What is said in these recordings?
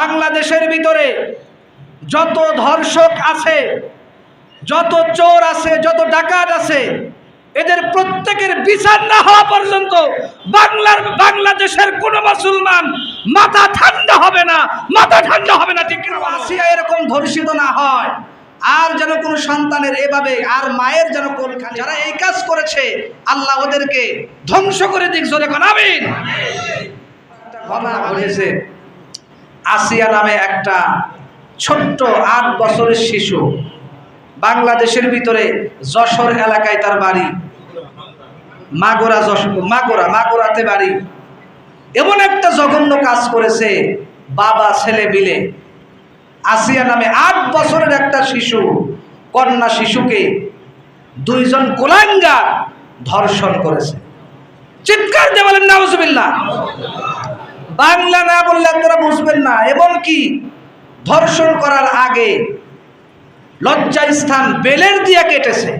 বাংলাদেশের ভিতরে যত ধর্ষক আছে যত চোর আছে যত ডাকাত আছে এদের প্রত্যেকের বিচার না হওয়া পর্যন্ত বাংলার বাংলাদেশের কোন মুসলমান মাথা ঠান্ডা হবে না মাথা ঠান্ডা হবে না ঠিক কিনা? আসিয়া এরকম ধর্ষিত না হয়। আর যেন কোনো সন্তানের এভাবে আর মায়ের যেন খালি যারা এই কাজ করেছে আল্লাহ ওদেরকে ধ্বংস করে দিক জোরে কোন আমিন। ঘটনা ঘটেছে। আসিয়া নামে একটা ছোট্ট আট বছরের শিশু বাংলাদেশের ভিতরে যশোর এলাকায় তার বাড়ি, মাগোরা যশোর মাগোরা, মাগোরাতে বাড়ি। এমন একটা জঘন্য কাজ করেছে বাবা, ছেলে মিলে। আসিয়া নামে আট বছরের একটা শিশু, কন্যা শিশুকে দুইজন গোলাঙ্গার ধর্ষণ করেছে। চিৎকার দিয়ে বলেন, নাউজুবিল্লাহ। বাংলা না বললে আপনারা বুঝবেন না। এবং কি? ধর্ষণ করার আগে লজ্জা স্থান বেলের দিয়ে কেটেছে!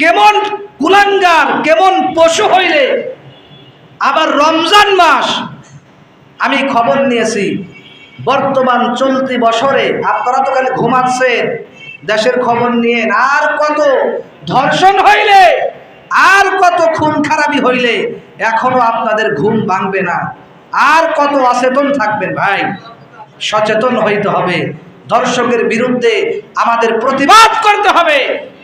কেমন কুলাঙ্গার, কেমন পশু হইলে আবার রমজান মাস? আমি খবর নিয়েছি, বর্তমান চলতি বছরে আপনারা তো খালি ঘুমাচ্ছেন, দেশের খবর নিয়ে আর কত ধর্ষণ হইলে আর কত খুন খারাপি হইলে এখনও আপনাদের ঘুম ভাঙবে না। আর কত অচেতন থাকবেন ভাই। সচেতন হইতে হবে। ধর্ষকের বিরুদ্ধে আমাদের প্রতিবাদ করতে হবে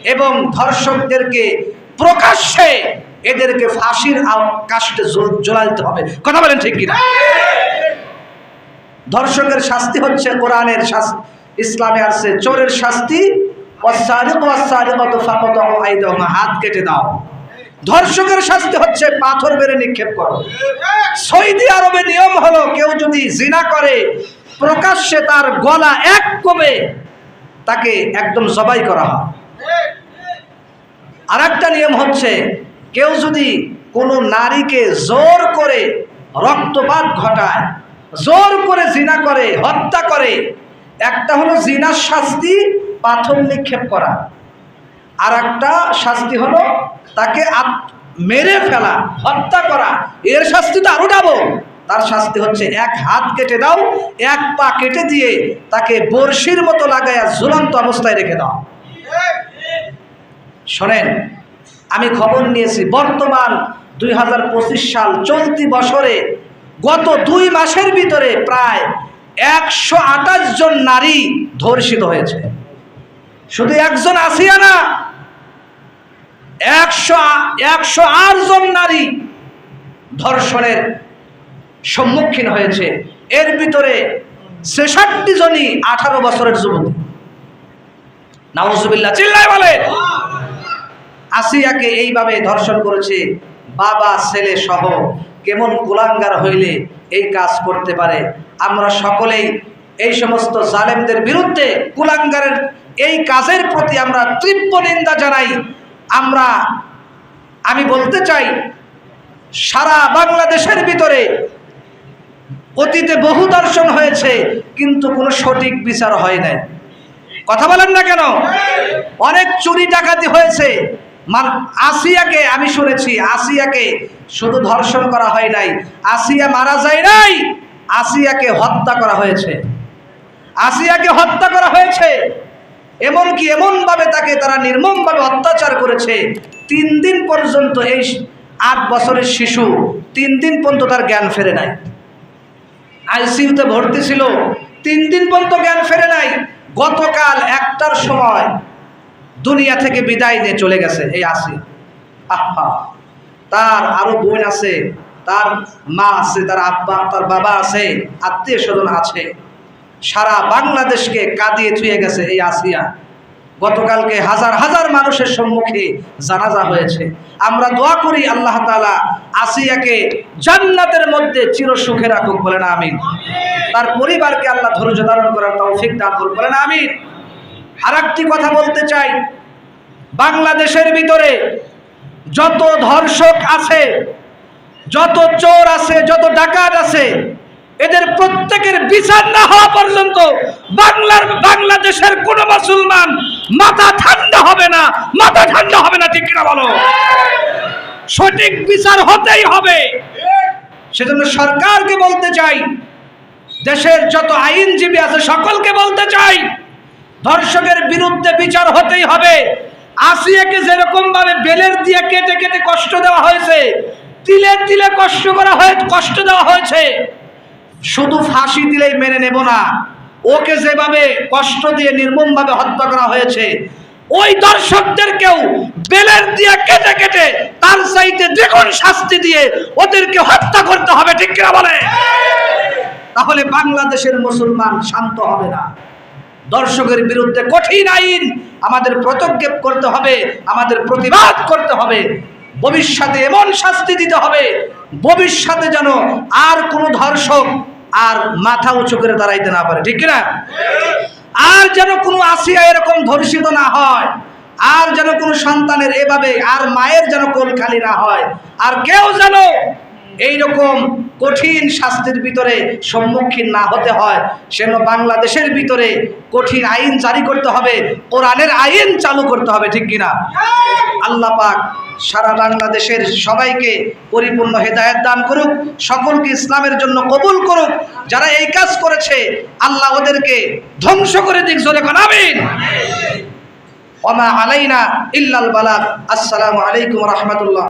এবং ধর্ষকদেরকে প্রকাশ্যে এদেরকে ফাঁসির কাস্টে জ্বলাইতে হবে। কথা বলেন ঠিক কিনা? ধর্ষকের শাস্তি হচ্ছে কোরআনের শাস্তি, ইসলামে আসছে। চোরের শাস্তি হাত কেটে দাও। ধর্ষকের শাস্তি হচ্ছে পাথর বেড়ে নিক্ষেপ করো। সৌদি আরবে নিয়ম হলো, কেউ যদি জিনা করে, প্রকাশ্যে তার গলা এক কমে তাকে একদম জবাই করা হয়। আর একটা নিয়ম হচ্ছে, কেউ যদি কোনো নারীকে জোর করে রক্তপাত ঘটায়, জোর করে জিনা করে, হত্যা করে, একটা হলো জিনার শাস্তি, পাথর নিক্ষেপ করা। আর একটা শাস্তি হলো তাকে মেরে ফেলা, হত্যা করা। এর শাস্তি তো আরও ডাবল তার শাস্তি হচ্ছে এক হাত কেটে দাও, এক পা কেটে দিয়ে তাকে বর্ষির মতো লাগাইয়া ঝুলন্ত অবস্থায় রেখে দাও। শোনেন, আমি খবর নিয়েছি, বর্তমান দুই হাজার পঁচিশ সাল চলতি বছরে গত দুই মাসের ভিতরে প্রায় একশো আঠাশ জন নারী ধর্ষিত হয়েছে। শুধু একজন আসিয়া না একশো একশো আট জন নারী ধর্ষণের সম্মুখীন হয়েছে। এর ভিতরে ছেষট্টি জনই আঠারো বছরের যুবতী নাউজুবিল্লাহ, চিল্লায় বলে। আসিয়াকে এইভাবে ধর্ষণ করেছে বাবা, ছেলে সহ। কেমন কুলাঙ্গার হইলে এই কাজ করতে পারে? আমরা সকলেই এই সমস্ত জালেমদের বিরুদ্ধে কুলাঙ্গারের এই কাজের প্রতি আমরা তীব্র নিন্দা জানাই। আমরা, আমি বলতে চাই, সারা বাংলাদেশের ভিতরে অতীতে বহু দর্শন হয়েছে, কিন্তু কোনো সঠিক বিচার হয় নাই। কথা বলেন না কেন? অনেক চুরি ডাকাতি হয়েছে। আসিয়াকে আমি শুনেছি, আসিয়াকে শুধু ধর্ষণ করা হয় নাই। আসিয়া মারা যায় নাই, আসিয়াকে হত্যা করা হয়েছে। আসিয়াকে হত্যা করা হয়েছে। এমনকি এমনভাবে তাকে তারা নির্মমভাবে অত্যাচার করেছে। তিন দিন পর্যন্ত এই আট বছরের শিশু, তিন দিন পর্যন্ত তার জ্ঞান ফেরে নাই। আইসিইউতে ভর্তি ছিল, তিন দিন পর্যন্ত জ্ঞান ফেরে নাই। গতকাল একটার সময় দুনিয়া থেকে বিদায় নিয়ে চলে গেছে এই আসি। আহা, তার আরও বোন আছে, তার মা আছে, তার আব্বা, তার বাবা আছে আত্মীয় স্বজন আছে। সারা বাংলাদেশকে কাঁদিয়ে থুয়ে গেছে এই আসিয়া। গতকালকে হাজার হাজার মানুষের সম্মুখে জানাজা হয়েছে। আমরা দোয়া করি আল্লাহ তাআলা আসিয়াকে জান্নাতের মধ্যে চির সুখে রাখুক, বলেন আমিন। তার পরিবারকে আল্লাহ ধৈর্য ধারণ করার তৌফিক দান করুক, বলেন আমিন। আর একটি কথা বলতে চাই, বাংলাদেশের ভিতরে যত ধর্ষক আছে, যত চোর আছে, যত ডাকাত আছে এদের প্রত্যেকের বিচার না হওয়া পর্যন্ত বাংলার, বাংলাদেশের কোন মুসলমান মাথা ঠান্ডা হবে না, মাথা ঠান্ডা হবে না, ঠিক কিনা বলো? সঠিক বিচার হতেই হবে। সেজন্য সরকারকে বলতে চাই, দেশের যত আইনজীবী আছে সকলকে বলতে চাই, ধর্ষকের বিরুদ্ধে বিচার হতেই হবে। আসিয়াকে যেরকম ভাবে বেলের দিয়ে কেটে কেটে কষ্ট দেওয়া হয়েছে, তিলে তিলে কষ্ট করা হয়ে, কষ্ট দেওয়া হয়েছে শুধু ফাঁসি দিলেই মেনে নেব না। ওকে যেভাবে কষ্ট দিয়ে নির্মমভাবে হত্যা করা হয়েছে, ওই দর্শকদেরকেও বেলের দিয়ে কেটে কেটে তার চাইতে দ্বিগুণ শাস্তি দিয়ে ওদেরকে হত্যা করতে হবে, ঠিক কিনা বলে? তাহলে বাংলাদেশের মুসলমান শান্ত হবে না। দর্শকের বিরুদ্ধে কঠিন আইন আমাদের প্রতজ্ঞেপ করতে হবে, আমাদের প্রতিবাদ করতে হবে। ভবিষ্যতে এমন শাস্তি দিতে হবে, ভবিষ্যতে যেন আর কোনো ধর্ষক আর মাথা উঁচু করে দাঁড়াইতে না পারে, ঠিক না আর যেন কোনো আসিয়া এরকম ধর্ষিত না হয়, আর যেন কোনো সন্তানের এভাবে আর মায়ের যেন কোল খালি না হয়, আর কেউ যেন এইরকম কঠিন শাস্তির ভিতরে সম্মুখীন না হতে হয়, সেন বাংলাদেশের ভিতরে কঠিন আইন জারি করতে হবে, কোরআনের আইন চালু করতে হবে, ঠিক কিনা? আল্লাহ পাক সারা বাংলাদেশের সবাইকে পরিপূর্ণ হেদায়ত দান করুক, সকলকে ইসলামের জন্য কবুল করুক। যারা এই কাজ করেছে, আল্লাহ ওদেরকে ধ্বংস করে দিক, জোরে বানাবেন ওমা আলাইনা ইল্লাল বালাক আসসালামু আলাইকুম রহমতুল্লাহ।